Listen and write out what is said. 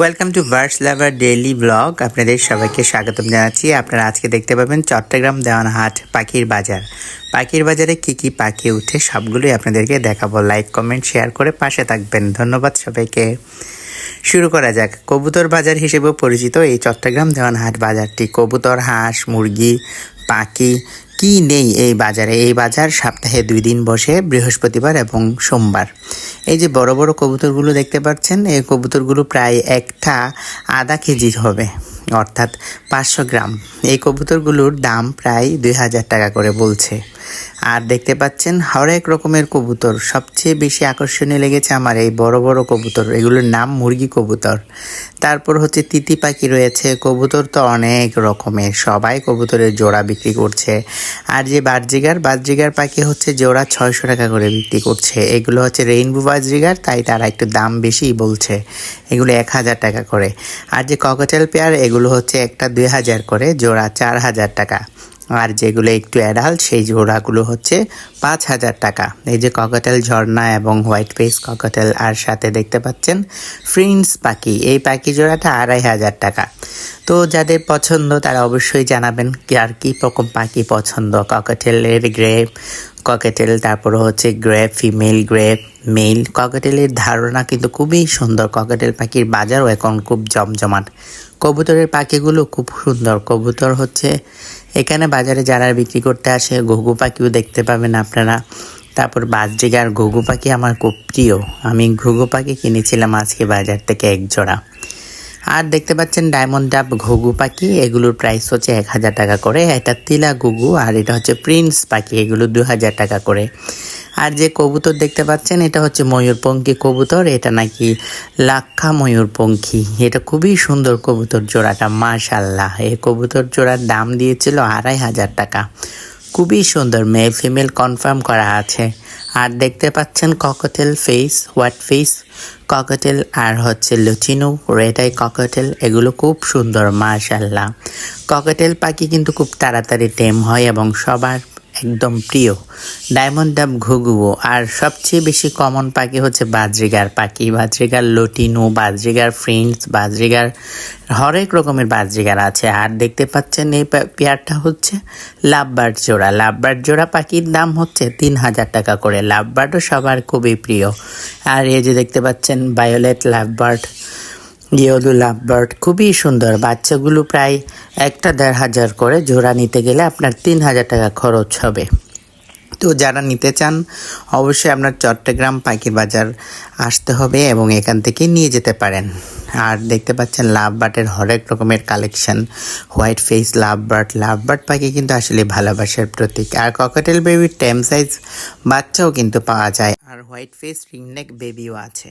Welcome to verse lover daily blog আপনাদের সবাইকে স্বাগতম জানাচ্ছি। আপনারা আজকে দেখতে পাবেন চট্টগ্রাম দেওয়ানহাট পাখির বাজার। পাখির বাজারে কি কি পাখি উঠে সবগুলোই আপনাদেরকে দেখাবো। লাইক কমেন্ট শেয়ার করে পাশে থাকবেন। ধন্যবাদ সবাইকে। শুরু করা যাক। কবুতর বাজার হিসেবেও পরিচিত এই চট্টগ্রাম দেওয়ানহাট বাজারটি। কবুতর, হাঁস, মুরগি পাখি কি নেই এই বাজারে? এই বাজার সপ্তাহে দুই দিন বসে বৃহস্পতিবার এবং সোমবার। এই যে বড় বড় কবুতরগুলো দেখতে পাচ্ছেন, এই কবুতরগুলো প্রায় একটা আধা কেজি হবে, অর্থাৎ পাঁচশো গ্রাম। এই কবুতরগুলোর দাম প্রায় দুই হাজার টাকা করে বলছে। আর দেখতে পাচ্ছেন হরেক রকমের কবুতর। সবচেয়ে বেশি আকর্ষণীয় লেগেছে আমার এই বড় বড় কবুতর। এগুলোর নাম মুরগি কবুতর। তারপর হচ্ছে তিতি পাখি রয়েছে। কবুতর তো অনেক রকমের। সবাই কবুতরের জোড়া বিক্রি করছে। আর যে বাজরিগার বাজরিগার পাখি হচ্ছে জোড়া ছয়শো টাকা করে বিক্রি করছে। এগুলো হচ্ছে রেইনবো বাজরিগার, তাই তারা একটু দাম বেশি বলছে। এগুলো এক হাজার টাকা করে। আর যে ককটেল পেয়ার, এগুলো হচ্ছে একটা দুই হাজার করে, জোড়া চার হাজার টাকা। আর যেগুলো একটু অ্যাডাল্ট সেই জোড়াগুলো হচ্ছে পাঁচ হাজার টাকা। এই যে ককটেল ঝর্ণা এবং হোয়াইট ফেস ককটেল আর সাথে দেখতে পাচ্ছেন ফ্রিন্স পাখি। এই পাখি জোড়াটা আড়াই হাজার টাকা। তো যাদের পছন্দ, তারা অবশ্যই জানাবেন কি আর কী রকম পাখি পছন্দ। ককটেলের গ্রেপ ককেটেল তারপর হচ্ছে গ্রেপ ফিমেল গ্রেপ মেল ককেটেলের ধারণা কিন্তু খুবই সুন্দর। ককেটেল পাখির বাজারও এখন খুব জমজমাট। কবুতরের পাখিগুলো খুব সুন্দর। কবুতর হচ্ছে এখানে বাজারে যারা বিক্রি করতে আসে, ঘুঘু পাখিও দেখতে পাবেন আপনারা। তারপর বাজরিগার ঘুঘু পাখি আমার খুব প্রিয়। আমি ঘুঘু পাখি কিনেছিলাম আজকে বাজার থেকে এক জোড়া। আর দেখতে পাচ্ছেন ডায়মন্ড ডাব, ঘুঘু পাখি, এগুলোর প্রাইস হচ্ছে এক হাজার টাকা করে। এটা তিলা ঘুঘু আর এটা হচ্ছে প্রিন্স পাখি, এগুলো দু হাজার টাকা করে। আর যে কবুতর দেখতে পাচ্ছেন, এটা হচ্ছে ময়ূরপঙ্খী কবুতর, এটা নাকি লাক্ষা ময়ূরপঙ্খী এটা খুবই সুন্দর কবুতর জোড়াটা মাশাল্লাহ এই কবুতর জোড়ার দাম দিয়েছিল আড়াই হাজার টাকা। খুবই সুন্দর মেয়ে ফিমেল কনফার্ম করা আছে। আর দেখতে পাচ্ছেন cocktail face white face cocktail আর হচ্ছে লুচিনো রেড আই ককটেল, এগুলো খুব সুন্দর মাশাল্লাহ ককটেল পাখি কিন্তু খুব তাড়াতাড়ি টেম হয় এবং সবার একদম প্রিয়। ডায়মন্ড ডাব ঘুঘুও। আর সবচেয়ে বেশি কমন পাখি হচ্ছে বাজরিগার পাখি। Budgerigar lutino, budgerigar friends budgerigar হরেক রকমের বাজরিগার আছে। আর দেখতে পাচ্ছেন এই পেয়ারটা হচ্ছে লাভবার্ড জোড়া। লাভবার্ড জোড়া পাখির দাম হচ্ছে তিন হাজার টাকা করে। লাভবার্ডও সবার খুবই প্রিয়। আর এই যে দেখতে পাচ্ছেন বায়োলেট লাভবার্ড ইয়েলো লাভবার্ড খুবই সুন্দর। বাচ্চাগুলো প্রায় একটা দেড় হাজার করে জোড়া নিতে গেলে আপনার তিন হাজার টাকা খরচ হবে। তো যারা নিতে চান, অবশ্যই আপনার চট্টগ্রাম পাখির বাজার আসতে হবে এবং এখান থেকে নিয়ে যেতে পারেন। আর দেখতে পাচ্ছেন লাভ বার্ডের হরেক রকমের collection. White face, love bird love bird পাখি কিন্তু আসলে ভালোবাসার প্রতীক। আর ককাটেল বেবির টেম সাইজ বাচ্চাও কিন্তু পাওয়া যায়। আর হোয়াইট ফেস রিংনেক বেবিও আছে।